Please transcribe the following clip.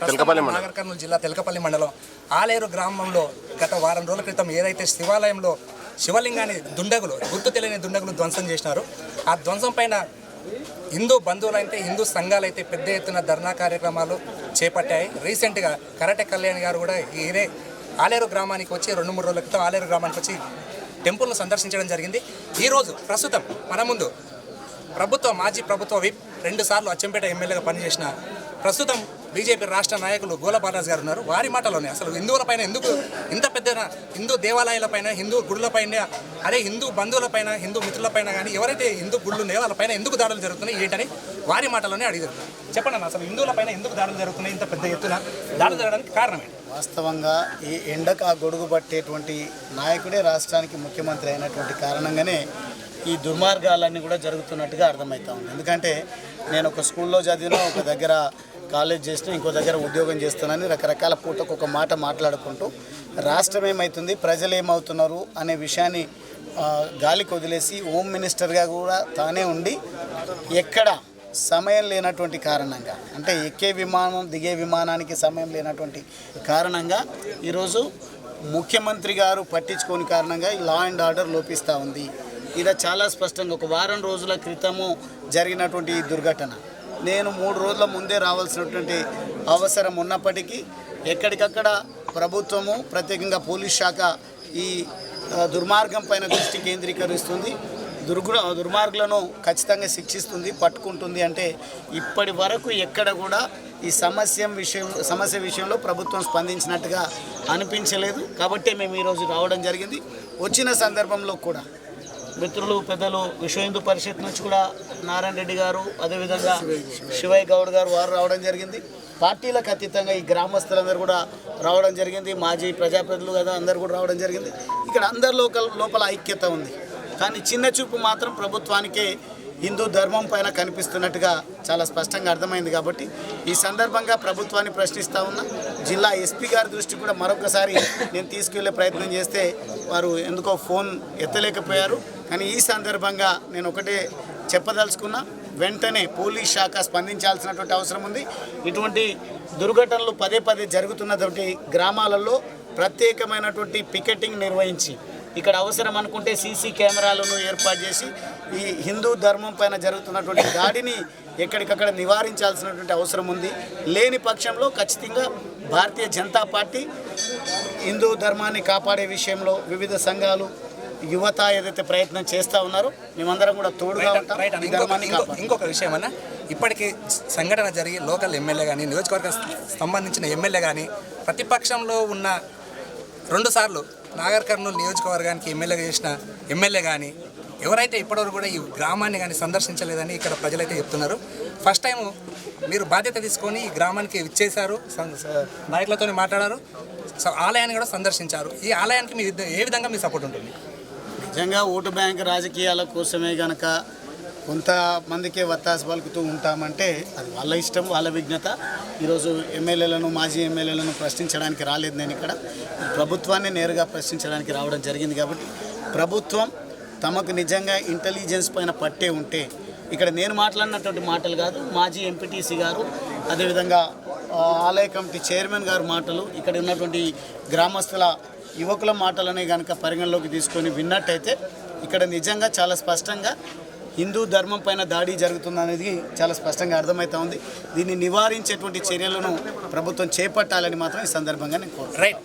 నాగర్ కర్నూలు జిల్లా తెలకపల్లి మండలం ఆలేరు గ్రామంలో గత వారం రోజుల క్రితం ఏదైతే శివాలయంలో శివలింగాన్ని దుండగులు గుర్తు తెలియని దుండగులు ధ్వంసం చేసినారు ఆ ధ్వంసం పైన హిందూ బంధువులైతే హిందూ సంఘాలైతే పెద్ద ఎత్తున ధర్నా కార్యక్రమాలు చేపట్టాయి. రీసెంట్గా కరాటే కళ్యాణ్ గారు కూడా ఇదే ఆలేరు గ్రామానికి వచ్చి రెండు మూడు రోజుల క్రితం ఆలేరు గ్రామానికి వచ్చి టెంపుల్ను సందర్శించడం జరిగింది. ఈరోజు ప్రస్తుతం మన ముందు ప్రభుత్వ మాజీ ప్రభుత్వ విప్ రెండు సార్లు అచ్చంపేట ఎమ్మెల్యేగా పనిచేసిన ప్రస్తుతం బీజేపీ రాష్ట్ర నాయకులు గోల గారు ఉన్నారు. వారి మాటలోనే అసలు హిందువులపైన ఎందుకు ఇంత పెద్ద హిందూ దేవాలయాలపైన హిందూ గుడులపైన అదే హిందూ బంధువులపైన హిందూ మిత్రులపైన కానీ ఎవరైతే హిందూ గుళ్ళు ఉన్నాయో వాళ్ళపైన ఎందుకు దాడులు జరుగుతున్నాయి? ఏంటని వారి మాటలోనే అడిగారు. చెప్పండి అసలు హిందువులపైన ఎందుకు దాడులు జరుగుతున్నాయి ఇంత పెద్ద ఎత్తున? దాడులు జరగడానికి కారణం ఏంటి? వాస్తవంగా ఈ ఎండకు ఆ గొడుగు పట్టేటువంటి నాయకుడే రాష్ట్రానికి ముఖ్యమంత్రి అయినటువంటి కారణంగానే ఈ దుర్మార్గాలన్నీ కూడా జరుగుతున్నట్టుగా అర్థమవుతా ఉంది. ఎందుకంటే నేను ఒక స్కూల్లో చదివిన ఒక దగ్గర కాలేజ్ చేసినా ఇంకో దగ్గర ఉద్యోగం చేస్తున్నానని రకరకాల పూటకు ఒక మాట మాట్లాడుకుంటూ రాష్ట్రం ఏమవుతుంది ప్రజలు ఏమవుతున్నారు? అనే విషయాన్ని గాలికి వదిలేసి హోమ్ మినిస్టర్గా కూడా తానే ఉండి ఎక్కడ సమయం లేనటువంటి కారణంగా అంటే ఎక్కే విమానం దిగే విమానానికి సమయం లేనటువంటి కారణంగా ఈరోజు ముఖ్యమంత్రి గారు పట్టించుకోని కారణంగా ఈ లా అండ్ ఆర్డర్ లోపిస్తూ ఉంది. ఇది చాలా స్పష్టంగా ఒక వారం రోజుల క్రితము జరిగినటువంటి ఈ దుర్ఘటన. నేను మూడు రోజుల ముందే రావాల్సినటువంటి అవసరం ఉన్నప్పటికీ ఎక్కడికక్కడ ప్రభుత్వము ప్రత్యేకంగా పోలీస్ శాఖ ఈ దుర్మార్గం పైన దృష్టి కేంద్రీకరిస్తుంది. దుర్గు దుర్మార్గులను ఖచ్చితంగా శిక్షిస్తుంది పట్టుకుంటుంది అంటే ఇప్పటి వరకు ఎక్కడ కూడా ఈ సమస్య విషయం సమస్య విషయంలో ప్రభుత్వం స్పందించినట్టుగా అనిపించలేదు. కాబట్టే మేము ఈరోజు రావడం జరిగింది. వచ్చిన సందర్భంలో కూడా మిత్రులు పెద్దలు విశ్వ హిందూ పరిషత్ నుంచి కూడా నారాయణ రెడ్డి గారు అదేవిధంగా శివయ్య గౌడ్ గారు వారు రావడం జరిగింది. పార్టీలకు అతీతంగా ఈ గ్రామస్తులందరూ కూడా రావడం జరిగింది. మాజీ ప్రజాప్రతినిధులు కదా అందరూ కూడా రావడం జరిగింది. ఇక్కడ అందరి లోకల్ లోపల ఐక్యత ఉంది. కానీ చిన్న చూపు మాత్రం ప్రభుత్వానికే హిందూ ధర్మం పైన కనిపిస్తున్నట్టుగా చాలా స్పష్టంగా అర్థమైంది కాబట్టి ఈ సందర్భంగా ప్రభుత్వాన్ని ప్రశ్నిస్తూ ఉన్నా జిల్లా ఎస్పీ గారి దృష్టి కూడా మరొకసారి నేను తీసుకెళ్ళే ప్రయత్నం చేస్తే వారు ఎందుకో ఫోన్ ఎత్తలేకపోయారు. కానీ ఈ సందర్భంగా నేను ఒకటే చెప్పదలుచుకున్నా వెంటనే పోలీస్ శాఖ స్పందించాల్సినటువంటి అవసరం ఉంది. ఇటువంటి దుర్ఘటనలు పదే పదే జరుగుతున్నటువంటి గ్రామాలలో ప్రత్యేకమైనటువంటి పికెటింగ్ నిర్వహించి ఇక్కడ అవసరం అనుకుంటే సీసీ కెమెరాలను ఏర్పాటు చేసి ఈ హిందూ ధర్మం పైన జరుగుతున్నటువంటి దాడిని ఎక్కడికక్కడ నివారించాల్సినటువంటి అవసరం ఉంది. లేని పక్షంలో ఖచ్చితంగా భారతీయ జనతా పార్టీ హిందూ ధర్మాన్ని కాపాడే విషయంలో వివిధ సంఘాలు యువత ఏదైతే ప్రయత్నం చేస్తూ ఉన్నారో మేమందరం కూడా తోడుగా ఉంటాం ఇంకొక- విషయం అన్న. ఇప్పటికీ సంఘటన జరిగి లోకల్ ఎమ్మెల్యే కానీ నియోజకవర్గ సంబంధించిన ఎమ్మెల్యే కానీ ప్రతిపక్షంలో ఉన్న రెండు సార్లు నాగర్ కర్నూలు నియోజకవర్గానికి ఎమ్మెల్యే చేసిన ఎమ్మెల్యే కానీ ఎవరైతే ఇప్పటివరకు కూడా ఈ గ్రామాన్ని కానీ సందర్శించలేదని ఇక్కడ ప్రజలైతే చెప్తున్నారు. ఫస్ట్ టైం మీరు బాధ్యత తీసుకొని ఈ గ్రామానికి ఇచ్చేశారు నాయకులతో మాట్లాడారు సో ఆలయాన్ని కూడా సందర్శించారు. ఈ ఆలయానికి మీ ఏ విధంగా మీ సపోర్ట్ ఉంటుంది? నిజంగా ఓటు బ్యాంక్ రాజకీయాల కోసమే గనక కొంతమందికే వత్తాసు పలుకుతూ ఉంటామంటే అది వాళ్ళ ఇష్టం వాళ్ళ విజ్ఞత. ఈరోజు ఎమ్మెల్యేలను మాజీ ఎమ్మెల్యేలను ప్రశ్నించడానికి రాలేదు నేను ఇక్కడ. ప్రభుత్వాన్ని నేరుగా ప్రశ్నించడానికి రావడం జరిగింది కాబట్టి ప్రభుత్వం తమకు నిజంగా ఇంటెలిజెన్స్ పైన పట్టే ఉంటే ఇక్కడ నేను మాట్లాడినటువంటి మాటలు కాదు మాజీ ఎంపీటీసీ గారు అదేవిధంగా ఆలయ కమిటీ చైర్మన్ గారు మాటలు ఇక్కడ ఉన్నటువంటి గ్రామస్తుల యువకుల మాటలనే కనుక పరిగణలోకి తీసుకొని విన్నట్టయితే ఇక్కడ నిజంగా చాలా స్పష్టంగా హిందూ ధర్మం పైన దాడి జరుగుతుందనేది చాలా స్పష్టంగా అర్థమవుతా ఉంది. దీన్ని నివారించేటువంటి చర్యలను ప్రభుత్వం చేపట్టాలని మాత్రం ఈ సందర్భంగా నేను కోరుతున్నాను రైట్